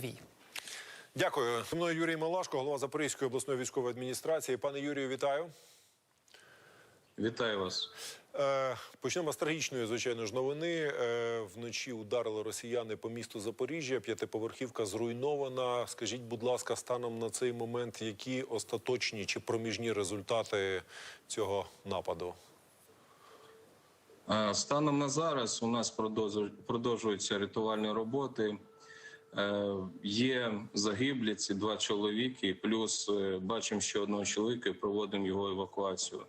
твій. Дякую. Зі мною Юрій Малашко, голова Запорізької обласної військової адміністрації. Пане Юрію, вітаю. Вітаю вас. Е, почнемо з трагічної, звичайно ж, новини. Е, вночі ударили росіяни по місту Запоріжжя. П'ятиповерхівка зруйнована. Скажіть, будь ласка, станом на цей момент, які остаточні чи проміжні результати цього нападу? Станом на зараз у нас продовжуються рятувальні роботи. Е, Є загиблі ці два чоловіки, плюс е, бачимо ще одного чоловіка і проводимо його евакуацію.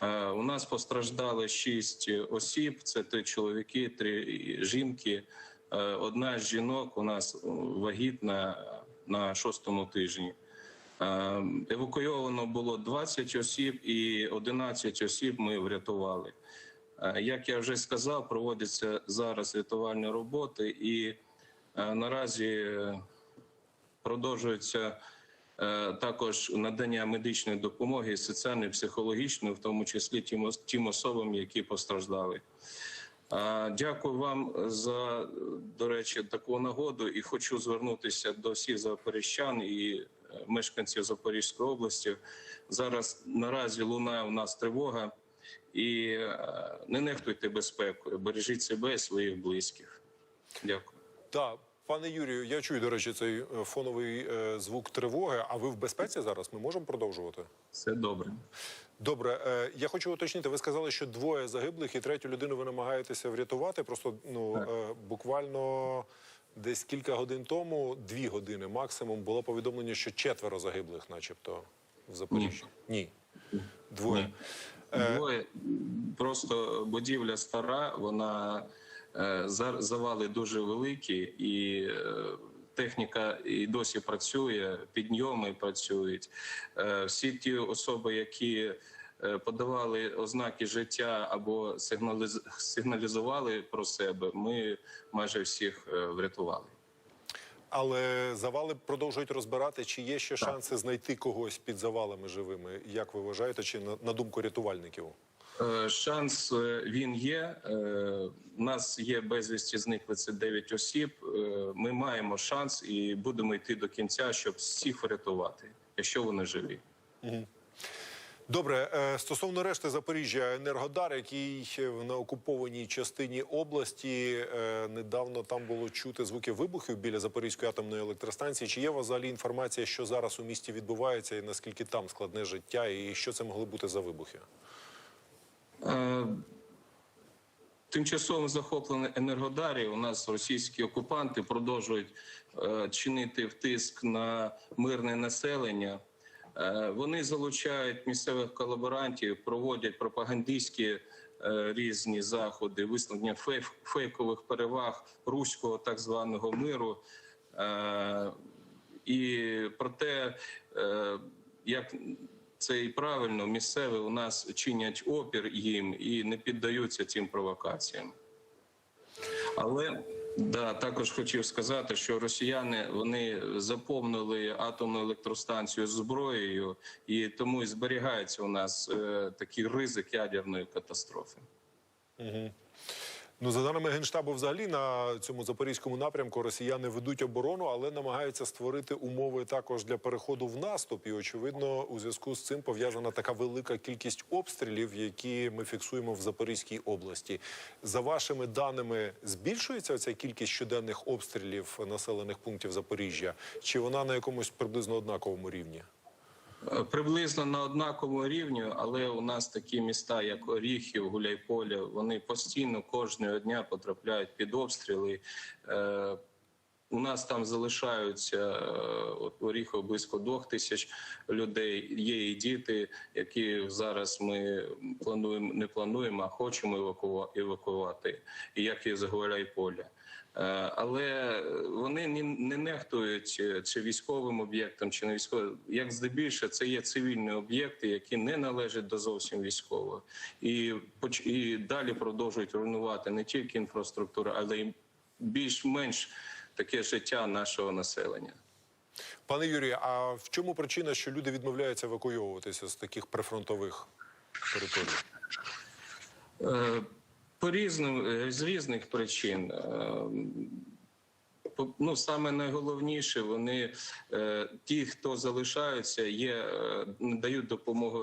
Е, У нас постраждали шість осіб: це три чоловіки, три жінки. Одна з жінок у нас вагітна на шостому тижні. Евакуйовано було 20 осіб, і 11 осіб ми врятували. Як я вже сказав, проводяться зараз рятувальні роботи, і наразі е, продовжується е, також надання медичної допомоги, соціальної, психологічної, в тому числі тим, особам, які постраждали. Е, Дякую вам за, до речі, таку нагоду і хочу звернутися до всіх запоріжчан і е, мешканців Запорізької області. Зараз наразі лунає у нас тривога. І е, не нехтуйте безпекою, бережіть себе і своїх близьких. Дякую. Так, пане Юрію, я чую, до речі, цей е, фоновий е, звук тривоги. А ви в безпеці зараз? Ми можемо продовжувати? Все добре. Добре, е, я хочу уточнити. Ви сказали, що двоє загиблих і третю людину ви намагаєтеся врятувати. Просто ну е, буквально десь кілька годин тому, дві години максимум, було повідомлення, що четверо загиблих, начебто, в Запоріжжі. Ні. Двоє. Е, Двоє просто будівля стара, вона е, завали дуже великі, і е, техніка і досі працює, підйоми працюють. Е, Всі ті особи, які е, подавали ознаки життя або сигналізували про себе, ми майже всіх е, врятували. Але завали продовжують розбирати, чи є ще шанси знайти когось під завалами живими. Як ви вважаєте, чи на, на думку рятувальників? Е, Шанс е, він є. Е, У нас є безвісті зникли це 9 осіб. Ми маємо шанс і будемо йти до кінця, щоб всіх врятувати, якщо вони живі. Добре, стосовно решти Запоріжжя, Енергодар, який на окупованій частині області недавно там було чути звуки вибухів біля Запорізької атомної електростанції. Чи є у вас взагалі інформація, що зараз у місті відбувається, і наскільки там складне життя, і що це могли бути за вибухи? Е, Тимчасово захоплений енергодарі. У нас російські окупанти продовжують е, чинити втиск на мирне населення. Е, Вони залучають місцевих колаборантів, проводять пропагандистські різні заходи, виснаження фейк- фейкових переваг руського так званого миру. І про те, як це і правильно, місцеві у нас чинять опір їм і не піддаються цим провокаціям. Але да, також хотів сказати, що росіяни вони заповнили атомну електростанцію зброєю, і тому і зберігається у нас е, такий ризик ядерної катастрофи. Ну, за даними генштабу, взагалі на цьому запорізькому напрямку росіяни ведуть оборону, але намагаються створити умови також для переходу в наступ. І очевидно, у зв'язку з цим пов'язана така велика кількість обстрілів, які ми фіксуємо в Запорізькій області. За вашими даними, збільшується ця кількість щоденних обстрілів населених пунктів Запоріжжя, чи вона на якомусь приблизно однаковому рівні? Е, Приблизно на однаковому рівні, але у нас такі міста, як Оріхів, Гуляйполе, вони постійно кожного дня потрапляють під обстріли. У нас там залишаються е, от в Оріхов близько двох тисяч людей. Є і діти, які зараз ми плануємо, не плануємо, а хочемо евакувати. І як і з Гуляйполя. Е, Але вони не, не нехтують е, чи військовим об'єктам, чи не військовим. Як здебільше, це є цивільні об'єкти, які не належать до зовсім військового, і і далі продовжують руйнувати не тільки інфраструктуру, але й більш-менш таке життя нашого населення. Пане Юрію, а в чому причина, що люди відмовляються евакуйовуватися з таких прифронтових територій? Е, По різним е, з різних причин. Е, ну, саме найголовніше, вони ті, хто залишаються, є дають допомогу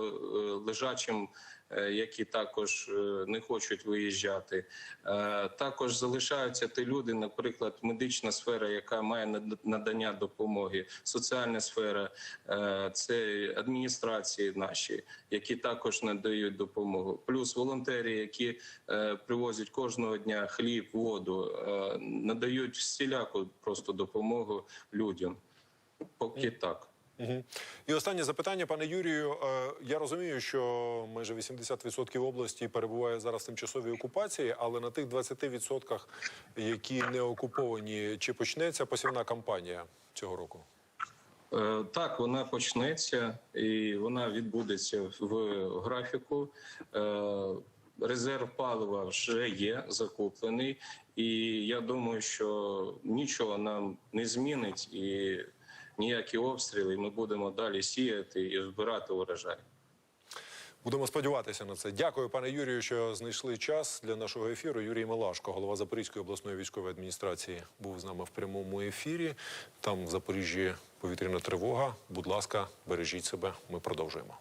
лежачим, які також е, не хочуть виїжджати. Е, також залишаються ті люди, наприклад, медична сфера, яка має над- надання допомоги, соціальна сфера, е, це адміністрації наші, які також надають допомогу. Плюс волонтери, які е, привозять кожного дня хліб, воду, е, надають всіляку просто допомогу людям. Поки так. Мгм. І останнє запитання, пане Юрію. Е, Я розумію, що майже 80% області перебуває зараз в тимчасовій окупації, але на тих 20%, які не окуповані, чи почнеться посівна кампанія цього року? Е, Так, вона почнеться і вона відбудеться в графіку. Е, Резерв палива вже є закуплений, і я думаю, що нічого нам не змінить, і ніякі обстріли. і Ми будемо далі сіяти і збирати урожай. Будемо сподіватися на це. Дякую, пане Юрію, що знайшли час для нашого ефіру. Юрій Малашко, голова Запорізької обласної військової адміністрації, був з нами в прямому ефірі. Там в Запоріжжі повітряна тривога. Будь ласка, бережіть себе. Ми продовжуємо.